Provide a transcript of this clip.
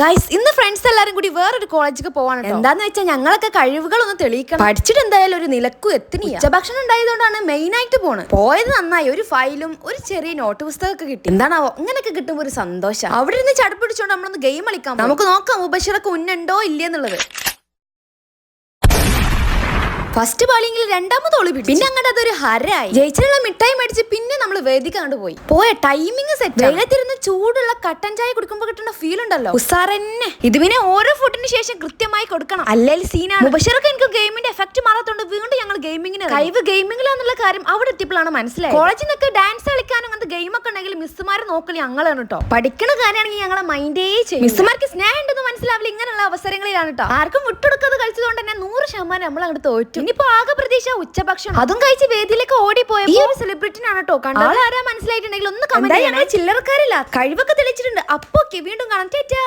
Guys ഇന്ന് friends എല്ലാരും കൂടി വേറൊരു കോളേജിലേക്ക് പോവാണ് എന്താന്ന് വെച്ചാൽ ഞങ്ങളൊക്കെ കഴിവുകളൊന്ന് തെളിയിക്കണം. പഠിച്ചിട്ട് എന്തായാലും ഒരു നിലക്കും എത്തിനില്ല ഉച്ചഭക്ഷണം ഉണ്ടായതുകൊണ്ടാണ് മെയിൻ ആയിട്ട് പോണത്. പോയത് നന്നായി. ഒരു ഫയലും ഒരു ചെറിയ നോട്ട് പുസ്തകമൊക്കെ കിട്ടി. എന്താണാവോ? അങ്ങനെയൊക്കെ കിട്ടുമ്പോൾ ഒരു സന്തോഷം. അവിടെ ഇരുന്ന് ചടപ്പിടിച്ചോണ്ട് നമ്മളൊന്ന് ഗെയിം കളിക്കാം നമുക്ക് നോക്കാം മുബഷിറക്ക് ഉന്നുണ്ടോ ഇല്ലെന്നുള്ളത് ഫസ്റ്റ് ബോളിംഗിൽ രണ്ടാമത് ഒളിപ്പിച്ചു പിന്നെ അങ്ങോട്ട് അതൊരു ഹരായി ജയിച്ചിട്ടുള്ള മിഠായി മേടിച്ച് പിന്നെ നമ്മൾ വേദിക്ക് പോയി പോയ ടൈമിംഗ് സെറ്റ് വെയിലത്തിരുന്ന് ചൂടുള്ള കട്ടൻ ചായ കുടിക്കുമ്പോൾ കിട്ടുന്ന ഫീൽ ഉണ്ടല്ലോ. ഉസാറന്നെ ഇത് പിന്നെ ഓരോ ഫുഡിന് ശേഷം കൃത്യമായി കൊടുക്കണം. അല്ലെങ്കിൽ സീനാണ് ബഷറൊക്കെ എനിക്ക് ഗെയിമിന്റെ എഫക്ട് മാറാത്തോണ്ട് വീണ്ടും ഞങ്ങൾ ഗെയിമിങ്ങിന് കഴിവ് ഗെയിമിങ്ങിലാന്നുള്ള കാര്യം അവിടെ എത്തിയപ്പോഴാണ് മനസ്സിലായത്. കോളേജിൽ നിന്നൊക്കെ ഡാൻസ് കളിക്കാനും അങ്ങനത്തെ ഗെയിം ഒക്കെ ഉണ്ടെങ്കിൽ മിസ്സുമാർ നോക്കൽ ഞങ്ങളാണ് കേട്ടോ പഠിക്കണ കാര്യമാണെങ്കിൽ ഞങ്ങളെ മൈൻഡേ ചെയ്യും. മിസ്സുമാർക്ക് സ്നേഹം ഉണ്ടെന്ന് മനസ്സിലാവില്ല. ഇങ്ങനെയുള്ള അവസരങ്ങളിലാണ് കേട്ടോ ആർക്കും വിട്ടുകൊടുക്കാതെ കളിച്ചതുകൊണ്ട് തന്നെ നൂറ് ശതമാനം നമ്മൾ അങ്ങോട്ട് തോറ്റു. ഇനിയിപ്പോ ആകെ പ്രതീക്ഷ ഉച്ചഭക്ഷണം. അതും കഴിച്ച് വേദിയിലേക്ക് ഈ ഒരു സെലിബ്രിറ്റിനാണ് കേട്ടോ കണ്ടത് ആരാ മനസ്സിലായിട്ടുണ്ടെങ്കിൽ ഒന്ന് കമന്റ് ചില്ലറക്കാരില്ല? കഴിവൊക്കെ തെളിച്ചിട്ടുണ്ട് അപ്പൊ വീണ്ടും കാണാം. ചേച്ചാ